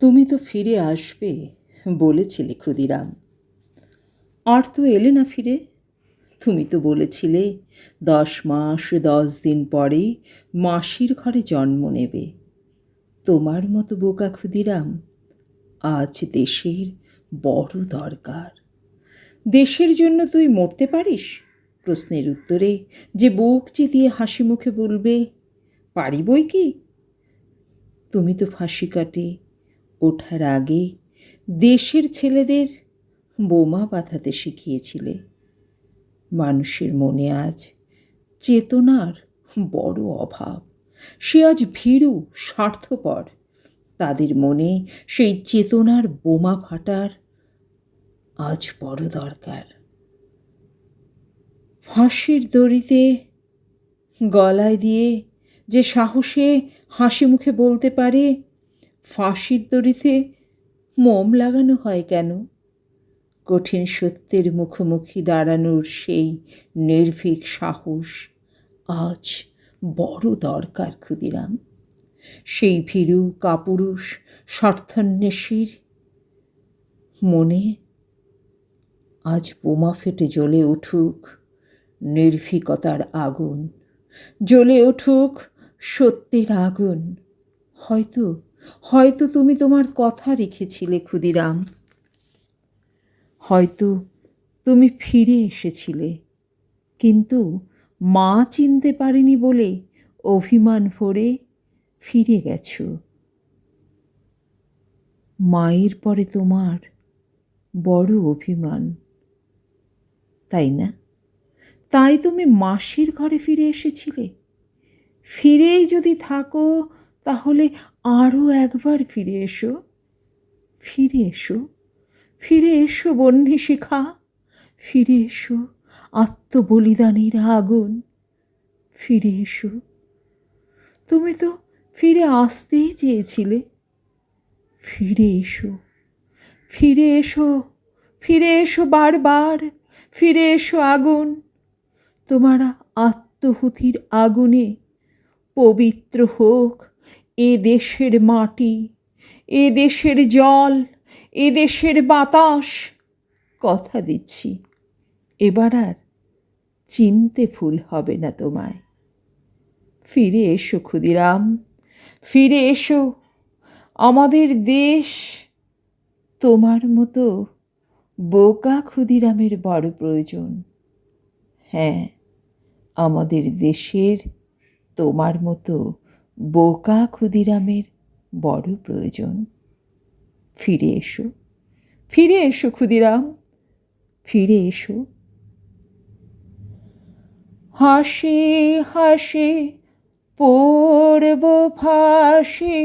তুমি তো ফিরে আসবে, বলেছিলে ক্ষুদিরাম। আর তো এলে না ফিরে? তুমি তো বলেছিলে, দশ মাস, দশ দিন পরে মাসির ঘরে জন্ম নেবে। তোমার মতো বোকা ক্ষুদিরাম আজ দেশের বড় দরকার। দেশের জন্য তুই মরতে পারিস? প্রশ্নের উত্তরে যে বুক চিতিয়ে হাসি মুখে বলবে পারি বই কি? তুমি তো ফাঁসি কাটে ওঠার আগে দেশের ছেলেদের বোমা বাঁধাতে শিখিয়েছিলে। মানুষের মনে আজ চেতনার বড় অভাব। সে আজ ভীরু, স্বার্থপর। তাদের মনে সেই চেতনার বোমা ফাটার আজ বড় দরকার। ফাঁসির দড়িতে গলায় দিয়ে যে সাহসে হাসি মুখে বলতে পারে ফাঁসির দড়িতে মোম লাগানো হয় কেন? কঠিন সত্যের মুখোমুখি দাঁড়ানোর সেই নির্ভীক সাহস আজ বড় দরকার ক্ষুদিরাম। সেই ভীরু কাপুরুষ স্বার্থান্বেষীর মনে আজ বোমা ফেটে জ্বলে উঠুক নির্ভীকতার আগুন, জ্বলে উঠুক সত্যের আগুন। হয়তো হয়তো তুমি তোমার কথা রেখেছিলে ক্ষুদিরাম। হয়তো তুমি ফিরে এসেছিলে, কিন্তু মা চিনতে পারেনি বলে অভিমান ভরে ফিরে গেছো। মায়ের পরে তোমার বড় অভিমান, তাই না? তাই তুমি মাসির ঘরে ফিরে এসেছিলে। ফিরেই যদি থাকো, তাহলে আরও একবার ফিরে এসো। ফিরে এসো। ফিরে এসো বন্যী শিখা। ফিরে এসো আত্মবলিদানের আগুন। ফিরে এসো। তুমি তো ফিরে আসতেই চেয়েছিলে। ফিরে এসো। ফিরে এসো। ফিরে এসো বারবার। ফিরে এসো আগুন। তোমার আত্মহুতির আগুনে পবিত্র হোক। এ দেশের মাটি, এ দেশের জল, এ দেশের বাতাস। কথা দিচ্ছি, এবার আর চিনতে ভুল হবে না তোমায়। ফিরে এসো ক্ষুদিরাম, ফিরে এসো। আমাদের দেশ তোমার মতো বোকা ক্ষুদিরামের বড় প্রয়োজন। হ্যাঁ আমাদের দেশের তোমার মতো বোকা ক্ষুদিরামের বড় প্রয়োজন। ফিরে এসো ফিরে এসো ক্ষুদিরাম, ফিরে এসো। হাসি হাসি পড়ব ফাঁসি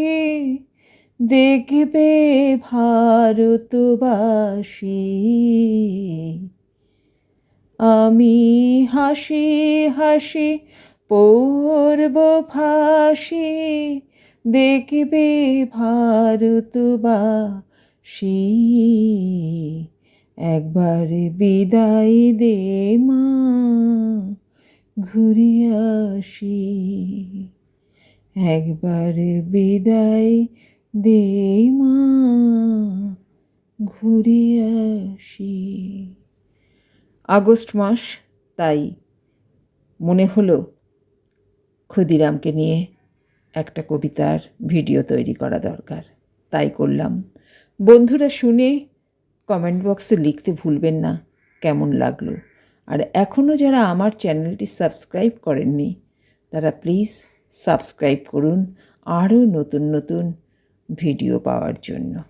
দেখবে ভারতবাসী। আমি হাসি হাসি পড়ব ফাঁসি দেখবে ভারতবাসী একবার বিদায় দে মা, ঘুরে আসি। একবার বিদায় দে মা, ঘুরে আসি। আগস্ট মাস, তাই মনে হলো ক্ষুদিরামকে নিয়ে একটা কবিতার ভিডিও তৈরি করা দরকার। তাই করলাম। বন্ধুরা শুনে কমেন্ট বক্সে লিখতে ভুলবেন না, কেমন লাগল? আর এখনও যারা আমার চ্যানেলটি সাবস্ক্রাইব করেননি, তারা প্লিজ সাবস্ক্রাইব করুন আরও নতুন নতুন ভিডিও পাওয়ার জন্য।